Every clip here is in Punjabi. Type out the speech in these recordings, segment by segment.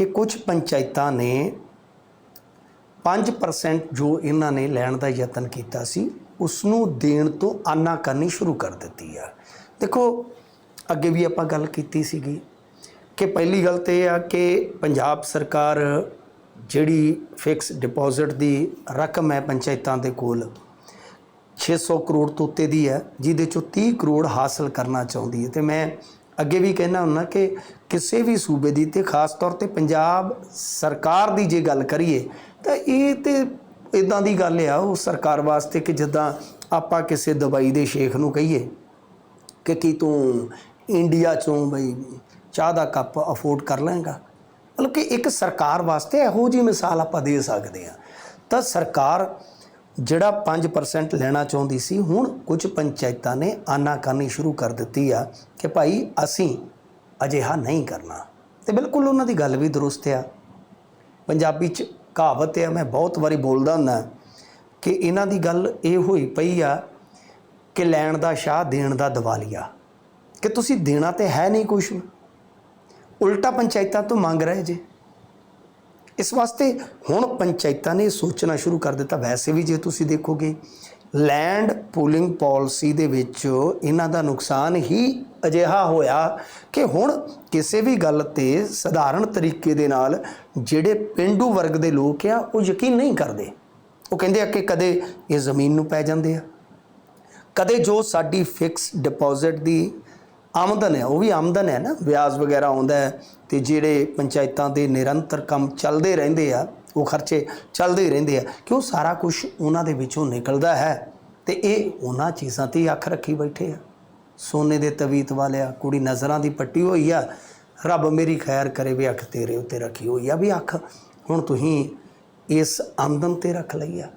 ਕਿ ਕੁਝ ਪੰਚਾਇਤਾਂ ਨੇ 5% ਜੋ ਇਹਨਾਂ ਨੇ ਲੈਣ ਦਾ ਯਤਨ ਕੀਤਾ ਸੀ ਉਸ ਨੂੰ ਦੇਣ ਤੋਂ ਆਨਾ ਕਰਨੀ ਸ਼ੁਰੂ ਕਰ ਦਿੱਤੀ ਆ। ਦੇਖੋ, ਅੱਗੇ ਵੀ ਆਪਾਂ ਗੱਲ ਕੀਤੀ ਸੀਗੀ ਕਿ ਪਹਿਲੀ ਗੱਲ ਤੇ ਇਹ ਆ ਕਿ ਪੰਜਾਬ ਸਰਕਾਰ ਜਿਹੜੀ ਫਿਕਸ ਡਿਪੋਜ਼ਿਟ ਦੀ ਰਕਮ ਹੈ ਪੰਚਾਇਤਾਂ ਦੇ ਕੋਲ 600 ਕਰੋੜ ਤੋਂ ਉੱਤੇ ਦੀ ਹੈ, ਜਿਹਦੇ ਚੋਂ 30 ਕਰੋੜ ਹਾਸਲ ਕਰਨਾ ਚਾਹੁੰਦੀ ਹੈ। ਤੇ ਮੈਂ ਅੱਗੇ ਵੀ ਕਹਿਣਾ ਹੁੰਨਾ ਕਿ ਕਿਸੇ ਵੀ ਸੂਬੇ ਦੀ ਤੇ ਖਾਸ ਤੌਰ ਤੇ ਪੰਜਾਬ ਸਰਕਾਰ ਦੀ ਜੇ ਗੱਲ ਕਰੀਏ, ਤਾਂ ਇਹ ਤੇ ਇਦਾਂ ਦੀ ਗੱਲ ਆ ਉਹ ਸਰਕਾਰ ਵਾਸਤੇ ਕਿ ਜਿੱਦਾਂ ਆਪਾਂ ਕਿਸੇ ਦਵਾਈ ਦੇ ਸ਼ੇਖ ਨੂੰ ਕਹੀਏ ਕਿ ਕੀ ਤੂੰ ਇੰਡੀਆ ਚੋਂ ਬਈ ਚਾਹ ਦਾ ਕੱਪ ਅਫੋਰਡ ਕਰ ਲਏਗਾ। ਮਤਲਬ ਕਿ ਇੱਕ ਸਰਕਾਰ ਵਾਸਤੇ ਇਹੋ ਜੀ ਮਿਸਾਲ ਆਪਾਂ ਦੇ ਸਕਦੇ ਹਾਂ। ਤਾਂ ਸਰਕਾਰ ਜਿਹੜਾ 5% ਲੈਣਾ ਚਾਹੁੰਦੀ ਸੀ, ਹੁਣ ਕੁਝ ਪੰਚਾਇਤਾਂ ਨੇ ਆਨਾ ਕਰਨੀ ਸ਼ੁਰੂ ਕਰ ਦਿੱਤੀ ਆ ਕਿ ਭਾਈ ਅਸੀਂ ਅਜਿਹਾ ਨਹੀਂ ਕਰਨਾ। ਤੇ ਬਿਲਕੁਲ ਉਹਨਾਂ ਦੀ ਗੱਲ ਵੀ ਦਰੁਸਤ ਆ। ਪੰਜਾਬੀ ਚ ਕਹਾਵਤ ਆ, ਮੈਂ ਬਹੁਤ ਵਾਰੀ ਬੋਲਦਾ ਹੁੰਦਾ, ਕਿ ਇਹਨਾਂ ਦੀ ਗੱਲ ਇਹ ਹੋਈ ਪਈ ਆ ਕਿ ਲੈਣ ਦਾ ਸ਼ਾਹ, ਦੇਣ ਦਾ ਦਿਵਾਲੀਆ। ਕਿ ਤੁਸੀਂ ਦੇਣਾ ਤੇ ਹੈ ਨਹੀਂ ਕੁਝ ਉਲਟਾ ਪੰਚਾਇਤਾਂ ਤੋਂ ਮੰਗ ਰਹੇ ਜੇ। ਇਸ ਵਾਸਤੇ ਹੁਣ ਪੰਚਾਇਤਾਂ ਨੇ ਸੋਚਣਾ ਸ਼ੁਰੂ ਕਰ ਦਿੱਤਾ। ਵੈਸੇ ਵੀ ਜੇ ਤੁਸੀਂ ਦੇਖੋਗੇ ਲੈਂਡ ਪੂਲਿੰਗ ਪਾਲਿਸੀ ਦੇ ਵਿੱਚ ਇਹਨਾਂ ਦਾ ਨੁਕਸਾਨ ਹੀ ਅਜਿਹਾ ਹੋਇਆ ਕਿ ਹੁਣ ਕਿਸੇ ਵੀ ਗੱਲ ਤੇ ਸਧਾਰਨ ਤਰੀਕੇ ਦੇ ਨਾਲ ਜਿਹੜੇ ਪਿੰਡੂ ਵਰਗ ਦੇ ਲੋਕ ਆ, ਉਹ ਯਕੀਨ ਨਹੀਂ ਕਰਦੇ। ਉਹ ਕਹਿੰਦੇ ਆ ਕਿ ਕਦੇ ਇਹ ਜ਼ਮੀਨ ਨੂੰ ਪੈ ਜਾਂਦੇ ਆ। ਕਦੇ ਜੋ ਸਾਡੀ ਫਿਕਸ ਡਿਪੋਜ਼ਿਟ ਦੀ ਆਮਦਨ ਹੈ, ਉਹ ਵੀ ਆਮਦਨ ਹੈ ਨਾ। ਵਿਆਜ ਵਗੈਰਾ ਆਉਂਦਾ ਹੈ ਤੇ ਜਿਹੜੇ ਪੰਚਾਇਤਾਂ ਦੇ ਨਿਰੰਤਰ ਕੰਮ ਚੱਲਦੇ ਰਹਿੰਦੇ ਆ, ਉਹ ਖਰਚੇ ਚੱਲਦੇ ਹੀ ਰਹਿੰਦੇ ਆ ਕਿ ਉਹ ਸਾਰਾ ਕੁਝ ਉਹਨਾਂ ਦੇ ਵਿੱਚੋਂ ਨਿਕਲਦਾ ਹੈ? ਤੇ ਇਹ ਉਹਨਾਂ ਚੀਜ਼ਾਂ ਤੇ ਹੀ ਅੱਖ ਰੱਖੀ ਬੈਠੇ ਆ। ਸੋਨੇ ਦੇ ਤਵੀਤ ਵਾਲਿਆ ਕੁੜੀ ਨਜ਼ਰਾਂ ਦੀ ਪੱਟੀ ਹੋਈ ਆ, ਰੱਬ ਮੇਰੀ ਖੈਰ ਕਰੇ ਵੀ ਅੱਖ ਤੇਰੇ ਉੱਤੇ ਰੱਖੀ ਹੋਈ ਆ ਵੀ ਅੱਖ, ਹੁਣ ਤੁਸੀਂ ਇਸ ਆਮਦਨ ਤੇ ਰੱਖ ਲਈ ਆ।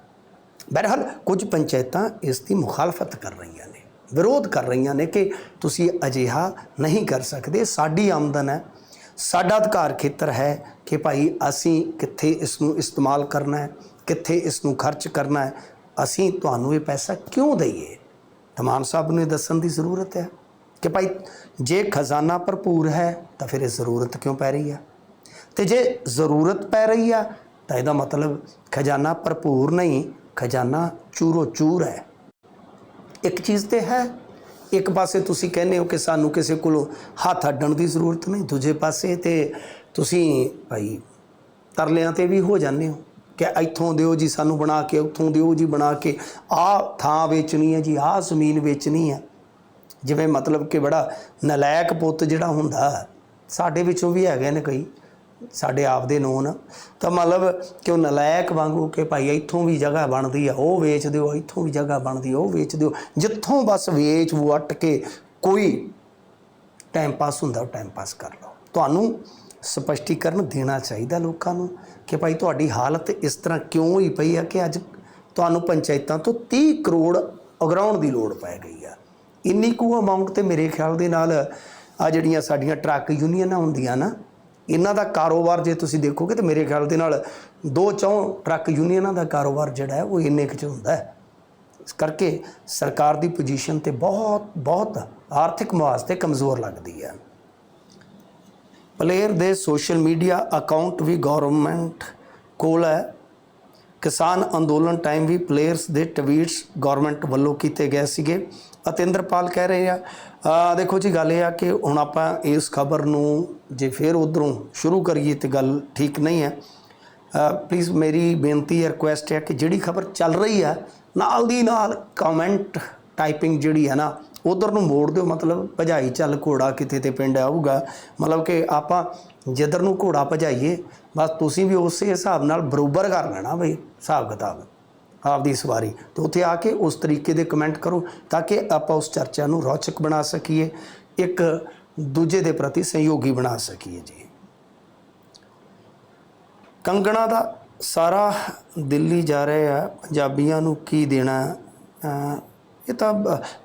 ਬਹਰਹਾਲ ਕੁਝ ਪੰਚਾਇਤਾਂ ਇਸ ਦੀ ਮੁਖਾਲਫਤ ਕਰ ਰਹੀਆਂ ਨੇ, ਵਿਰੋਧ ਕਰ ਰਹੀਆਂ ਨੇ ਕਿ ਤੁਸੀਂ ਅਜਿਹਾ ਨਹੀਂ ਕਰ ਸਕਦੇ, ਸਾਡੀ ਆਮਦਨ ਹੈ ਸਾਡਾ ਅਧਿਕਾਰ ਖੇਤਰ ਹੈ ਕਿ ਭਾਈ ਅਸੀਂ ਕਿੱਥੇ ਇਸ ਨੂੰ ਇਸਤੇਮਾਲ ਕਰਨਾ ਹੈ, ਕਿੱਥੇ ਇਸ ਨੂੰ ਖਰਚ ਕਰਨਾ ਹੈ, ਅਸੀਂ ਤੁਹਾਨੂੰ ਇਹ ਪੈਸਾ ਕਿਉਂ ਦਈਏ? ਤਮਾਨ ਸਾਹਿਬ ਨੂੰ ਇਹ ਦੱਸਣ ਦੀ ਜ਼ਰੂਰਤ ਹੈ ਕਿ ਭਾਈ ਜੇ ਖਜ਼ਾਨਾ ਭਰਪੂਰ ਹੈ ਤਾਂ ਫਿਰ ਇਹ ਜ਼ਰੂਰਤ ਕਿਉਂ ਪੈ ਰਹੀ ਹੈ? ਤੇ ਜੇ ਜ਼ਰੂਰਤ ਪੈ ਰਹੀ ਆ, ਤਾਂ ਇਹਦਾ ਮਤਲਬ ਖਜ਼ਾਨਾ ਭਰਪੂਰ ਨਹੀਂ, ਖਜ਼ਾਨਾ ਚੂਰੋ ਚੂਰ ਹੈ। ਇੱਕ ਚੀਜ਼ ਤੇ ਹੈ ਇੱਕ ਪਾਸੇ ਤੁਸੀਂ ਕਹਿੰਦੇ ਹੋ ਕਿ ਸਾਨੂੰ ਕਿਸੇ ਕੋਲੋਂ ਹੱਥ ਅੱਡਣ ਦੀ ਜ਼ਰੂਰਤ ਨਹੀਂ, ਦੂਜੇ ਪਾਸੇ ਤੇ ਤੁਸੀਂ ਭਾਈ ਤਰਲਿਆਂ ਤੇ ਵੀ ਹੋ ਜਾਂਦੇ ਹੋ ਕਿ ਇੱਥੋਂ ਦਿਓ ਜੀ ਸਾਨੂੰ ਬਣਾ ਕੇ, ਉੱਥੋਂ ਦਿਓ ਜੀ ਬਣਾ ਕੇ। ਆਹ ਥਾਂ ਵੇਚਣੀ ਹੈ ਜੀ, ਆਹ ਜ਼ਮੀਨ ਵੇਚਣੀ ਹੈ। ਜਿਵੇਂ ਮਤਲਬ ਕਿ ਬੜਾ ਨਲਾਇਕ ਪੁੱਤ ਜਿਹੜਾ ਹੁੰਦਾ, ਸਾਡੇ ਵਿੱਚੋਂ ਵੀ ਹੈਗੇ ਨੇ ਕਈ। ਸਾਡੇ ਆਪ ਦੇ ਨੋਨ, ਤਾਂ ਮਤਲਬ ਕਿ ਉਹ ਨਲਾਇਕ ਵਾਂਗੂ ਕਿ ਭਾਈ ਇੱਥੋਂ ਵੀ ਜਗ੍ਹਾ ਬਣਦੀ ਆ, ਉਹ ਵੇਚ ਦਿਓ, ਇੱਥੋਂ ਵੀ ਜਗ੍ਹਾ ਬਣਦੀ ਆ, ਉਹ ਵੇਚ ਦਿਓ। ਜਿੱਥੋਂ ਬਸ ਵੇਚ ਵਟ ਕੇ ਕੋਈ ਟਾਈਮ ਪਾਸ ਹੁੰਦਾ, ਉਹ ਟਾਈਮ ਪਾਸ ਕਰ ਲਓ। ਤੁਹਾਨੂੰ ਸਪਸ਼ਟੀਕਰਨ ਦੇਣਾ ਚਾਹੀਦਾ ਲੋਕਾਂ ਨੂੰ ਕਿ ਭਾਈ ਤੁਹਾਡੀ ਹਾਲਤ ਇਸ ਤਰ੍ਹਾਂ ਕਿਉਂ ਹੋਈ ਪਈ ਆ ਕਿ ਅੱਜ ਤੁਹਾਨੂੰ ਪੰਚਾਇਤਾਂ ਤੋਂ 30 ਕਰੋੜ ਉਗਰਾਉਣ ਦੀ ਲੋੜ ਪੈ ਗਈ ਆ। ਇੰਨੀ ਕੁ ਅਮਾਉਂਟ ਤੇ ਮੇਰੇ ਖਿਆਲ ਦੇ ਨਾਲ ਆ ਜਿਹੜੀਆਂ ਸਾਡੀਆਂ ਟਰੱਕ ਯੂਨੀਅਨਾਂ ਹੁੰਦੀਆਂ ਨਾ ਇਹਨਾਂ ਦਾ ਕਾਰੋਬਾਰ ਜੇ ਤੁਸੀਂ ਦੇਖੋਗੇ ਤਾਂ ਮੇਰੇ ਖਿਆਲ ਦੇ ਨਾਲ ਦੋ ਚੌਂ ਟਰੱਕ ਯੂਨੀਅਨਾਂ ਦਾ ਕਾਰੋਬਾਰ ਜਿਹੜਾ ਹੈ, ਉਹ ਇੰਨੇ ਕੁ ਚ ਹੁੰਦਾ ਹੈ। ਇਸ ਕਰਕੇ ਸਰਕਾਰ ਦੀ ਪੋਜੀਸ਼ਨ ਤੇ ਬਹੁਤ ਬਹੁਤ ਆਰਥਿਕ ਮੁਆਜ਼ ਤੇ ਕਮਜ਼ੋਰ ਲੱਗਦੀ ਹੈ। ਪਲੇਅਰ ਦੇ ਸੋਸ਼ਲ ਮੀਡੀਆ ਅਕਾਊਂਟ ਵੀ ਗਵਰਨਮੈਂਟ ਕੋਲ ਹੈ। ਕਿਸਾਨ ਅੰਦੋਲਨ ਟਾਈਮ ਵੀ ਪਲੇਅਰਸ ਦੇ ਟਵੀਟਸ ਗਵਰਨਮੈਂਟ ਵੱਲੋਂ ਕੀਤੇ ਗਏ ਸੀਗੇ। ਅਤਿੰਦਰਪਾਲ ਕਹਿ ਰਹੇ ਆ ਦੇਖੋ ਜੀ, ਗੱਲ ਇਹ ਆ ਕਿ ਹੁਣ ਆਪਾਂ ਇਸ ਖਬਰ ਨੂੰ ਜੇ ਫਿਰ ਉਧਰੋਂ ਸ਼ੁਰੂ ਕਰੀਏ ਤੇ ਗੱਲ ਠੀਕ ਨਹੀਂ ਹੈ। ਪਲੀਜ਼ ਮੇਰੀ ਬੇਨਤੀ ਹੈ ਰਿਕੁਐਸਟ ਹੈ ਕਿ ਜਿਹੜੀ ਖਬਰ ਚੱਲ ਰਹੀ ਹੈ ਨਾਲ ਦੀ ਨਾਲ ਕਮੈਂਟ ਟਾਈਪਿੰਗ ਜਿਹੜੀ ਹੈ ਨਾ ਉਧਰ ਨੂੰ ਮੋੜ ਦਿਓ, ਮਤਲਬ ਭਜਾਈ ਚੱਲ ਘੋੜਾ ਕਿਤੇ ਤੇ ਪਿੰਡ ਆਊਗਾ। ਮਤਲਬ ਕਿ ਆਪਾਂ ਜਿੱਧਰ ਨੂੰ ਘੋੜਾ ਭਜਾਈਏ, ਬਸ ਤੁਸੀਂ ਵੀ ਉਸੇ ਹਿਸਾਬ ਨਾਲ ਬਰੋਬਰ ਕਰ ਲੈਣਾ ਬਈ, ਹਿਸਾਬ ਕਿਤਾਬ, ਆਪਦੀ ਸਵਾਰੀ। ਤੇ ਉੱਥੇ ਆ ਕੇ ਉਸ ਤਰੀਕੇ ਦੇ ਕਮੈਂਟ ਕਰੋ ਤਾਂ ਕਿ ਆਪਾਂ ਉਸ ਚਰਚਾ ਨੂੰ ਰੌਚਕ ਬਣਾ ਸਕੀਏ, ਇੱਕ ਦੂਜੇ ਦੇ ਪ੍ਰਤੀ ਸਹਿਯੋਗੀ ਬਣਾ ਸਕੀਏ ਜੀ। ਕੰਗਣਾ ਦਾ ਸਾਰਾ ਦਿੱਲੀ ਜਾ ਰਹੇ ਆ ਪੰਜਾਬੀਆਂ ਨੂੰ ਕੀ ਦੇਣਾ ਇਹ ਤਾਂ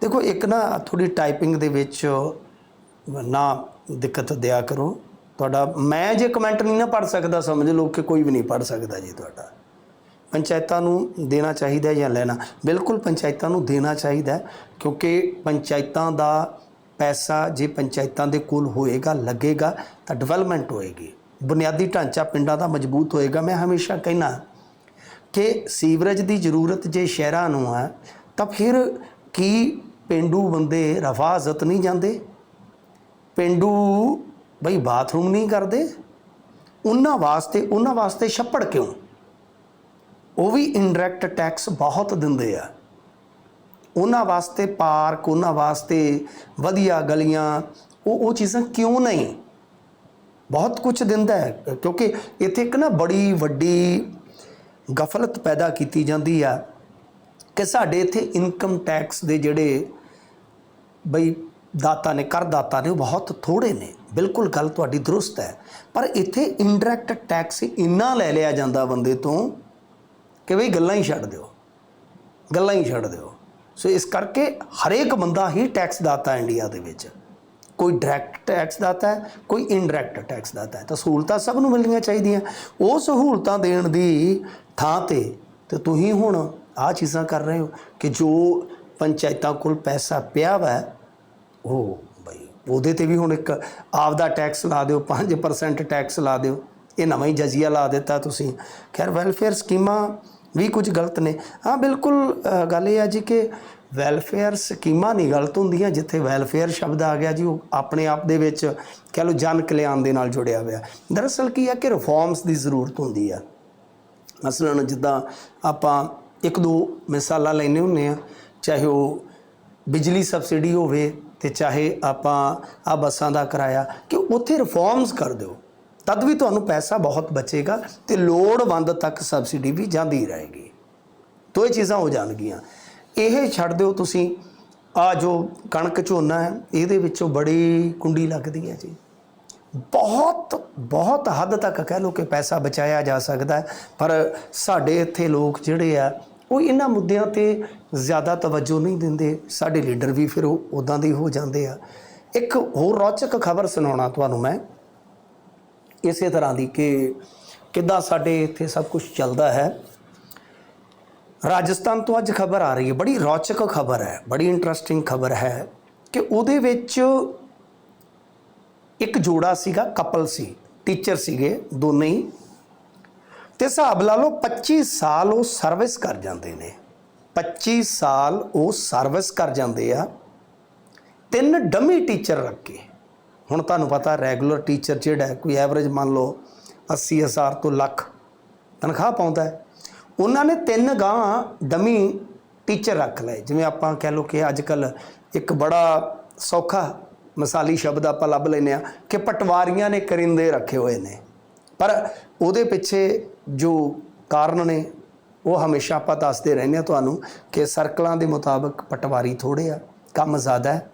ਦੇਖੋ ਇੱਕ ਨਾ ਥੋੜੀ ਟਾਈਪਿੰਗ ਦੇ ਵਿੱਚ ਨਾ ਦਿੱਕਤ ਦਿਆ ਕਰੋ। ਤੁਹਾਡਾ, ਮੈਂ ਜੇ ਕਮੈਂਟ ਨਹੀਂ ਨਾ ਪੜ ਸਕਦਾ, ਸਮਝ ਲਓ ਕਿ ਕੋਈ ਵੀ ਨਹੀਂ ਪੜ ਸਕਦਾ ਜੀ ਤੁਹਾਡਾ। ਪੰਚਾਇਤਾਂ ਨੂੰ ਦੇਣਾ ਚਾਹੀਦਾ ਜਾਂ ਲੈਣਾ? ਬਿਲਕੁਲ ਪੰਚਾਇਤਾਂ ਨੂੰ ਦੇਣਾ ਚਾਹੀਦਾ ਕਿਉਂਕਿ ਪੰਚਾਇਤਾਂ ਦਾ ਪੈਸਾ ਜੇ ਪੰਚਾਇਤਾਂ ਦੇ ਕੋਲ ਹੋਏਗਾ, ਲੱਗੇਗਾ, ਤਾਂ ਡਿਵੈਲਪਮੈਂਟ ਹੋਏਗੀ। ਬੁਨਿਆਦੀ ਢਾਂਚਾ ਪਿੰਡਾਂ ਦਾ ਮਜ਼ਬੂਤ ਹੋਏਗਾ, ਮੈਂ ਹਮੇਸ਼ਾ ਕਹਿਣਾ ਕਿ ਸੀਵਰੇਜ ਦੀ ਜ਼ਰੂਰਤ ਜੇ ਸ਼ਹਿਰਾਂ ਨੂੰ ਹੈ ਤਾਂ ਫਿਰ ਕੀ ਪਿੰਡੂ ਬੰਦੇ ਰਫਾਜ਼ਤ ਨਹੀਂ ਜਾਂਦੇ? ਪਿੰਡੂ ਬਈ ਬਾਥਰੂਮ ਨਹੀਂ ਕਰਦੇ? ਉਹਨਾਂ ਵਾਸਤੇ ਉਹਨਾਂ ਵਾਸਤੇ ਛੱਪੜ ਕਿਉਂ? ਉਹ ਵੀ ਇਨਡਾਇਰੈਕਟ ਟੈਕਸ ਬਹੁਤ ਦਿੰਦੇ ਆ। ਉਹਨਾਂ ਵਾਸਤੇ ਪਾਰਕ, ਉਹਨਾਂ ਵਾਸਤੇ ਵਧੀਆ ਗਲੀਆਂ, ਉਹ ਉਹ ਚੀਜ਼ਾਂ ਕਿਉਂ ਨਹੀਂ? ਬਹੁਤ ਕੁਝ ਦਿੰਦਾ ਹੈ, ਕਿਉਂਕਿ ਇੱਥੇ ਇੱਕ ਨਾ ਬੜੀ ਵੱਡੀ ਗਫਲਤ ਪੈਦਾ ਕੀਤੀ ਜਾਂਦੀ ਆ। ਕਿ ਸਾਡੇ ਇੱਥੇ ਇਨਕਮ ਟੈਕਸ ਦੇ ਜਿਹੜੇ ਬਈ ਦਾਤਾ ਨੇ, ਕਰਦਾਤਾ ਨੇ, ਉਹ ਬਹੁਤ ਥੋੜੇ ਨੇ। ਬਿਲਕੁਲ ਗੱਲ ਤੁਹਾਡੀ ਦਰੁਸਤ ਹੈ। ਪਰ ਇੱਥੇ ਇਨਡਾਇਰੈਕਟ ਟੈਕਸ ਇੰਨਾ ਲੈ ਲਿਆ ਜਾਂਦਾ ਬੰਦੇ ਤੋਂ ਕਿ ਬਈ ਗੱਲਾਂ ਹੀ ਛੱਡ ਦਿਓ। ਗੱਲਾਂ ਹੀ ਛੱਡ ਦਿਓ। ਸੋ ਇਸ ਕਰਕੇ ਹਰੇਕ ਬੰਦਾ ਹੀ ਟੈਕਸ ਦਾਤਾ ਇੰਡੀਆ ਦੇ ਵਿੱਚ। ਕੋਈ ਡਾਇਰੈਕਟ ਟੈਕਸ ਦਾਤਾ ਹੈ, ਕੋਈ ਇਨਡਾਇਰੈਕਟ ਟੈਕਸ ਦਾਤਾ ਹੈ। ਤਾਂ ਸਹੂਲਤਾਂ ਸਭ ਨੂੰ ਮਿਲਣੀਆਂ ਚਾਹੀਦੀਆਂ। ਉਹ ਸਹੂਲਤਾਂ ਦੇਣ ਦੀ ਥਾਂ ਤੇ ਤੇ ਤੁਸੀਂ ਹੁਣ ਆਹ ਚੀਜ਼ਾਂ ਕਰ ਰਹੇ ਹੋ ਕਿ ਜੋ ਪੰਚਾਇਤਾਂ ਕੋਲ ਪੈਸਾ ਪਿਆ ਵਾ ਉਹ ਬਈ, ਉਹਦੇ ਤੇ ਵੀ ਹੁਣ ਇੱਕ ਆਪਦਾ ਟੈਕਸ ਲਾ ਦਿਓ 5% ਟੈਕਸ ਲਾ ਦਿਓ। ਇਹ ਨਵਾਂ ਹੀ ਜਜ਼ੀਆ ਲਾ ਦਿੱਤਾ ਤੁਸੀਂ। ਖੈਰ ਵੈਲਫੇਅਰ ਸਕੀਮਾਂ ਵੀ ਕੁਝ ਗਲਤ ਨੇ। ਹਾਂ, ਬਿਲਕੁਲ ਗੱਲ ਇਹ ਆ ਜੀ ਕਿ ਵੈਲਫੇਅਰ ਸਕੀਮਾਂ ਨਹੀਂ ਗਲਤ ਹੁੰਦੀਆਂ, ਜਿੱਥੇ ਵੈਲਫੇਅਰ ਸ਼ਬਦ ਆ ਗਿਆ ਜੀ, ਉਹ ਆਪਣੇ ਆਪ ਦੇ ਵਿੱਚ ਕਹ ਲਓ ਜਨ ਕਲਿਆਣ ਦੇ ਨਾਲ ਜੁੜਿਆ ਹੋਇਆ। ਦਰਅਸਲ ਕੀ ਹੈ ਕਿ ਰਿਫਾਰਮਸ ਦੀ ਜ਼ਰੂਰਤ ਹੁੰਦੀ ਆ। ਮਸਲਨ ਜਿੱਦਾਂ ਆਪਾਂ ਇੱਕ ਦੋ ਮਿਸਾਲਾਂ ਲੈਣੇ ਹੁੰਨੇ ਆ ਚਾਹੇ ਉਹ ਬਿਜਲੀ ਸਬਸਿਡੀ ਹੋਵੇ ਤੇ ਚਾਹੇ ਆਪਾਂ ਆ ਬੱਸਾਂ ਦਾ ਕਿਰਾਇਆ, ਕਿ ਉੱਥੇ ਰਿਫਾਰਮਸ ਕਰ ਦਿਓ। ਤਦ ਵੀ ਤੁਹਾਨੂੰ ਪੈਸਾ ਬਹੁਤ ਬਚੇਗਾ ਤੇ ਲੋੜਵੰਦ ਤੱਕ ਸਬਸਿਡੀ ਵੀ ਜਾਂਦੀ ਰਹੇਗੀ। ਤੋ ਇਹ ਚੀਜ਼ਾਂ ਹੋ ਜਾਣਗੀਆਂ। ਇਹ ਛੱਡ ਦਿਓ ਤੁਸੀਂ ਆ ਜੋ ਕਣਕ ਝੋਨਾ ਹੈ, ਇਹਦੇ ਵਿੱਚੋਂ ਬੜੀ ਕੁੰਡੀ ਲੱਗਦੀ ਹੈ ਜੀ। ਬਹੁਤ ਬਹੁਤ ਹੱਦ ਤੱਕ ਕਹਿ ਲਓ ਕਿ ਪੈਸਾ ਬਚਾਇਆ ਜਾ ਸਕਦਾ ਪਰ ਸਾਡੇ ਇੱਥੇ ਲੋਕ ਜਿਹੜੇ ਆ, ਉਹ ਇਹਨਾਂ ਮੁੱਦਿਆਂ ਤੇ ਜ਼ਿਆਦਾ ਤਵੱਜੋ ਨਹੀਂ ਦਿੰਦੇ। ਸਾਡੇ ਲੀਡਰ ਵੀ ਫਿਰ ਉਹ ਉਦਾਂ ਦੇ ਹੋ ਜਾਂਦੇ ਆ। ਇੱਕ ਹੋਰ ਰੌਚਕ ਖਬਰ ਸੁਣਾਉਣਾ ਤੁਹਾਨੂੰ ਮੈਂ। ਇਸੇ ਤਰ੍ਹਾਂ ਦੀ ਕਿ ਕਿੱਦਾਂ ਸਾਡੇ ਇੱਥੇ ਸਭ ਕੁਝ ਚੱਲਦਾ ਹੈ। ਰਾਜਸਥਾਨ ਤੋਂ ਅੱਜ ਖਬਰ ਆ ਰਹੀ ਹੈ। ਬੜੀ ਰੌਚਕ ਖਬਰ ਹੈ। ਬੜੀ ਇੰਟਰਸਟਿੰਗ ਖਬਰ ਹੈ ਕਿ ਉਹਦੇ ਵਿੱਚ ਇੱਕ ਜੋੜਾ ਸੀਗਾ ਕਪਲ ਸੀ ਟੀਚਰ ਸੀਗੇ, ਦੋਨੇ ਹੀ। ਤੇ ਹਿਸਾਬ ਲਾ ਲਓ 25 ਸਾਲ ਉਹ ਸਰਵਿਸ ਕਰ ਜਾਂਦੇ ਨੇ। 25 ਸਾਲ ਉਹ ਸਰਵਿਸ ਕਰ ਜਾਂਦੇ ਆ। ਤਿੰਨ ਡਮੀ ਟੀਚਰ ਰੱਖ। ਕੇ ਹੁਣ ਤੁਹਾਨੂੰ ਪਤਾ ਰੈਗੂਲਰ ਟੀਚਰ ਜਿਹੜਾ ਕੋਈ ਐਵਰੇਜ ਮੰਨ ਲਓ 80000 ਤੋਂ ਲੱਖ ਤਨਖਾਹ ਪਾਉਂਦਾ ਹੈ। ਉਹਨਾਂ ਨੇ ਤਿੰਨ ਗਾਂ ਡਮੀ ਟੀਚਰ ਰੱਖ ਲਏ। ਜਿਵੇਂ ਆਪਾਂ ਕਹਿ ਲਓ ਕਿ ਅੱਜ ਕੱਲ ਇੱਕ ਬੜਾ ਸੌਖਾ ਮਿਸਾਲੀ ਸ਼ਬਦ ਆਪਾਂ ਲੱਭ ਲੈਨੇ ਆ ਕਿ ਪਟਵਾਰੀਆਂ ਨੇ ਕਰਿੰਦੇ ਰੱਖੇ ਹੋਏ ਨੇ। ਪਰ ਉਹਦੇ ਪਿੱਛੇ ਜੋ ਕਾਰਨ ਨੇ, ਉਹ ਹਮੇਸ਼ਾ ਆਪਾਂ ਦੱਸਦੇ ਰਹਿੰਦੇ ਆ ਤੁਹਾਨੂੰ ਕਿ ਸਰਕਲਾਂ ਦੇ ਮੁਤਾਬਕ ਪਟਵਾਰੀ ਥੋੜੇ ਆ, ਕੰਮ ਜ਼ਿਆਦਾ ਹੈ।